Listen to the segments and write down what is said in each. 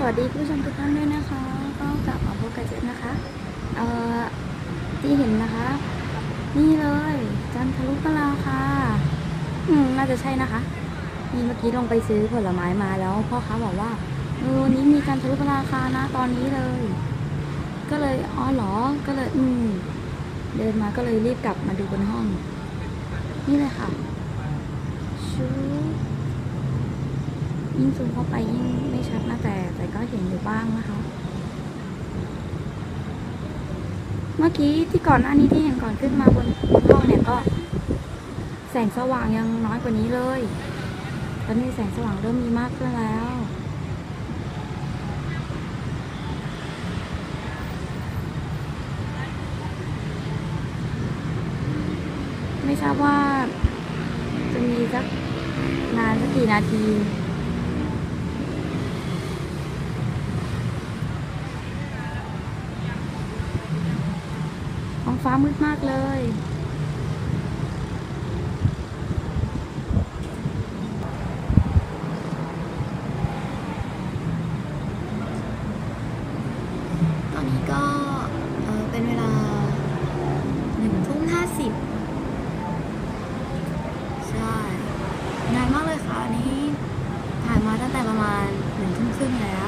สวัสดีผู้ชมทุกท่านด้วยนะคะ ก็กลับมาพบกับเจ๊นะคะ เอ่อที่เห็นนะคะ นี่เลย จันทรุปราคาอืมน่าจะใช่นะคะนี่เมื่อกี้ลงไปซื้อผลไม้มาแล้วพ่อค้าบอกว่าเออนี้มีการทรุปราคานะตอนนี้เลย ก็เลยอ๋อเหรอก็เลย อืม เดินมาก็เลยรีบกลับมาดูบนห้อง นี่เลยค่ะชู ยิ่งซูมเข้าไปยิ่งไม่ชัดนะแต่แต่ก็เห็นอยู่บ้างนะคะ เมื่อกี้ที่ก่อนหน้านี้ที่เห็นก่อนขึ้นมาบนห้องเนี่ยก็ แสงสว่างยังน้อยกว่านี้เลยตอนนี้แสงสว่างเริ่มมีมากขึ้นแล้วไม่ทราบว่าจะมีสักนานสักกี่นาที ท้อง ฟ้ามืดมากเลย ตอนนี้ก็เอ่อเป็นเวลาหนึ่งทุ่มห้าสิบใช่นานมากเลยค่ะอันนี้ถ่ายมาตั้งแต่ประมาณหนึ่งทุ่มครึ่งแล้ว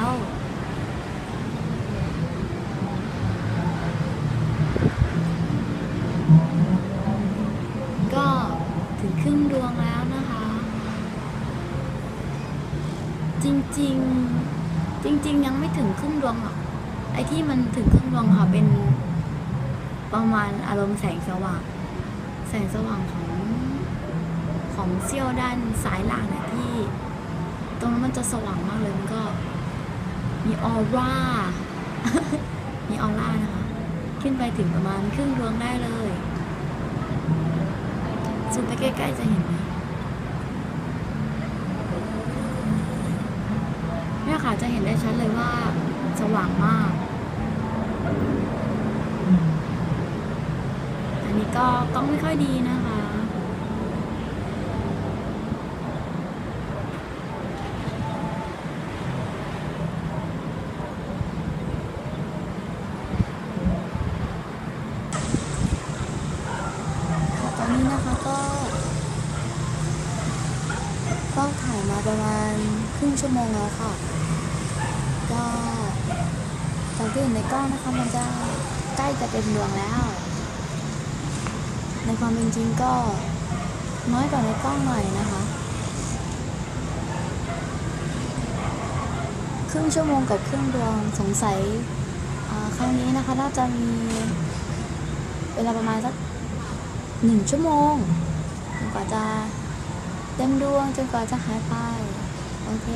รึ่งดวงแล้วนะคะ จริงๆจริง ๆ ยังไม่ถึงครึ่งดวงหรอกไอ้ที่มันถึงครึ่งดวงค่ะเป็นประมาณอารมณ์แสงสว่าง แสงสว่างของของเซี่ยวด้านซ้ายล่างเนี่ยที่ ตรงนั้นมันจะสว่างมากเลยมันก็ มีออร่า มีออร่านะคะ ขึ้นไปถึงประมาณครึ่งดวงได้เลย ซูมไปใกล้ๆจะเห็นไหมเนี่ยค่ะจะเห็นได้ชัดเลยว่าสว่างมาก อันนี้ก็กล้องไม่ค่อยดีนะคะ ตอ นี้นะคะก็ ก็ถ่ายมาประมาณครึ่งชั่วโมงแล้วค่ะ ก็จากที่เห็นในกล้องนะคะ มันจะใกล้จะเต็มดวงแล้ว ในความเป็นจริงก็น้อยกว่าในกล้องหน่อยนะคะ ครึ่งชั่วโมงกับครึ่งดวงสงสัยครั้งนี้นะคะน่าจะมีเวลาประมาณสัก หนึ่งชั่วโมงจนกว่าจะเต็มดวงจนกว่าจะหายไป โอเค